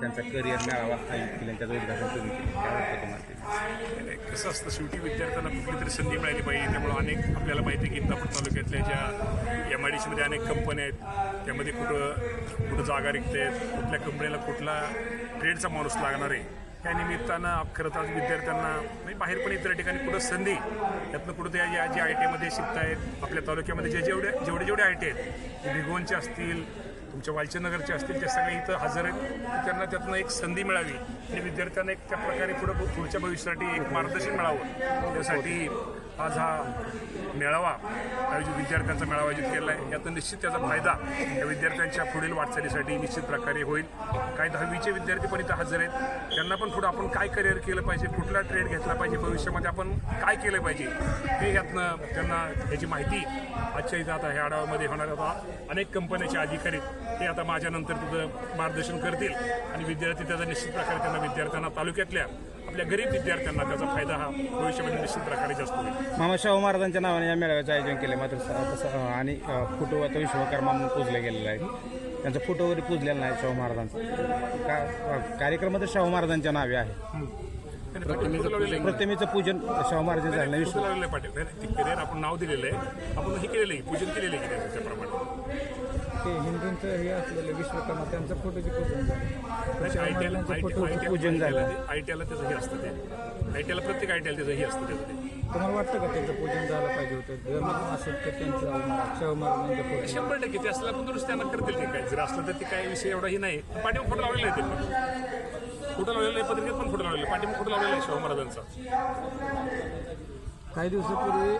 त्यांचा करिअर मेळावा आयोजित केला उद्घाटन तुम्ही केलं काय वाटतं तुम्हाला ते? कसं असतं शेवटी विद्यार्थ्यांना कुठली तरी संधी मिळाली पाहिजे त्यामुळे अनेक आपल्याला माहिती आहे की इंदापूर तालुक्यातल्या ज्या एम आय डी सीमध्ये अनेक कंपन्या आहेत त्यामध्ये कुठं कुठं जागा रिक्त आहेत कुठल्या कंपनीला कुठला ट्रेडचा माणूस लागणार आहे त्या निमित्तानं खरं तर आज विद्यार्थ्यांना म्हणजे बाहेर पण इतर ठिकाणी कुठं संधी यातनं कुठं त्या ज्या जे आय टीमध्ये आयमध्ये शिकतायत आपल्या तालुक्यामध्ये जे जेवढे जेवढे जेवढे आय टी आहेत ते असतील तुमच्या वालचंदनगरचे असतील ते सगळे इथं हजर आहेत. त्यांना त्यातनं एक संधी मिळावी. आणि विद्यार्थ्यांना एक त्या प्रकारे पुढं पुढच्या भविष्यासाठी एक मार्गदर्शन मिळावं. त्यासाठी आज हा मेळावा आयोजित विद्यार्थ्यांचा मेळावा आयोजित केला आहे. यातून निश्चित त्याचा फायदा या विद्यार्थ्यांच्या पुढील वाटचालीसाठी निश्चित प्रकारे होईल. काही दहावीचे विद्यार्थी पण इथं हजर आहेत. त्यांना पण पुढं आपण काय करिअर केलं पाहिजे कुठला ट्रेड घेतला पाहिजे भविष्यामध्ये आपण काय केलं पाहिजे हे यातनं त्यांना याची माहिती आजच्या इथं आता ह्या आढाव्यामध्ये होणार आता अनेक कंपन्याचे अधिकारी ते हे आता माझ्यानंतर तिथं मार्गदर्शन करतील आणि विद्यार्थी त्याचा निश्चित प्रकारे त्यांना विद्यार्थ्यांना तालुक्यातल्या आपल्या गरीब विद्यार्थ्यांना त्याचा फायदा हा भविष्यामध्ये निश्चित प्रकारे जास्त होईल. मामा शाहू महाराजांच्या नावाने या मेळाव्याचं आयोजन केलं मात्र तसं आणि फोटो आता विश्वकर्मा म्हणून पूजलं गेलेलं आहे त्यांचा फोटो वगैरे पूजलेला नाही शाहू महाराजांचा. का कार्यक्रम तर शाहू महाराजांच्या नावे आहे. प्रतिमेचं पूजन शाहू महाराजांचं झालं आहे ते करिअर आपण नाव दिलेलं आहे. आपण हे केलेलं आहे पूजन केलेलं आहे त्याप्रमाणे ते हिंदूंचं हे असलेलं विश्वकर्मा त्यांचं फोटोची पूजन झालं. आय टी आयला फोटोचं पूजन झालं. आय टी आयला त्याचं हे असतं ते. आय टी आयला प्रत्येक आय टी आयला त्याचं हे असतं त्याचं ते. तुम्हाला वाटतं का त्यांचं पूजन झालं पाहिजे होतं? जर मग असेल तर त्यांचं शाहू म्हणजे महाराजांचं शंभर टक्के. ते असला पण दुरुस्त त्यांना करतील ते काय जर असलं तर ते काय विषय एवढाही नाही. पाठीमाग फोटो लावलेला आहे त्यांनी. फोटो लावलेला आहे पत्रिकेत पण फोटो लावलेला आहे. पाठीमाग फोटो लावलेला आहे शाहू महाराजांचा. काही दिवसापूर्वी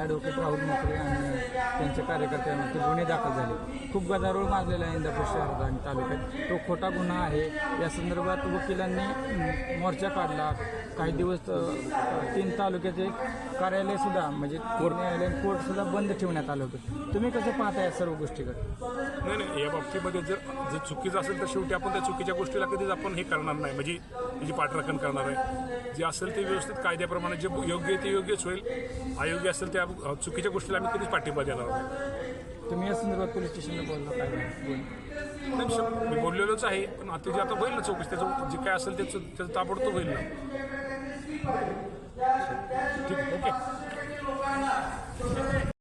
ॲडव्होकेट राहुल मोकरे आणि त्यांच्या कार्यकर्त्यांवरती गुन्हे दाखल झाले. खूप गदारोळ माजलेला आहे इंदापूर शहरात आणि तालुक्यात. तो खोटा गुन्हा आहे. या संदर्भात वकिलांनी मोर्चा काढला. काही दिवस तीन तालुक्याचे कार्यालयसुद्धा म्हणजे कोर्ट न्यायालय कोर्टसुद्धा बंद ठेवण्यात आलं होतं. तुम्ही कसं पाहता या सर्व गोष्टीकडे? नाही नाही या बाबतीमध्ये जर जर चुकीचं असेल तर शेवटी आपण त्या चुकीच्या गोष्टीला कधीच आपण हे करणार नाही. म्हणजे त्याची पाठराखण करणार आहे. जे असेल ते व्यवस्थित कायद्याप्रमाणे जे योग्य आहे ते योग्यच होईल. अयोग्य असेल त्या चुकीच्या गोष्टीला आम्ही कधीच पाठिंबा देणार नाही. तुम्ही या संदर्भात पोलीस स्टेशनला बोलला काय मी बोललेलोच आहे पण आता जे आता होईल ना चौकशी त्याचं जे काय असेल त्याचं त्याचं ताबडतोब होईल ना.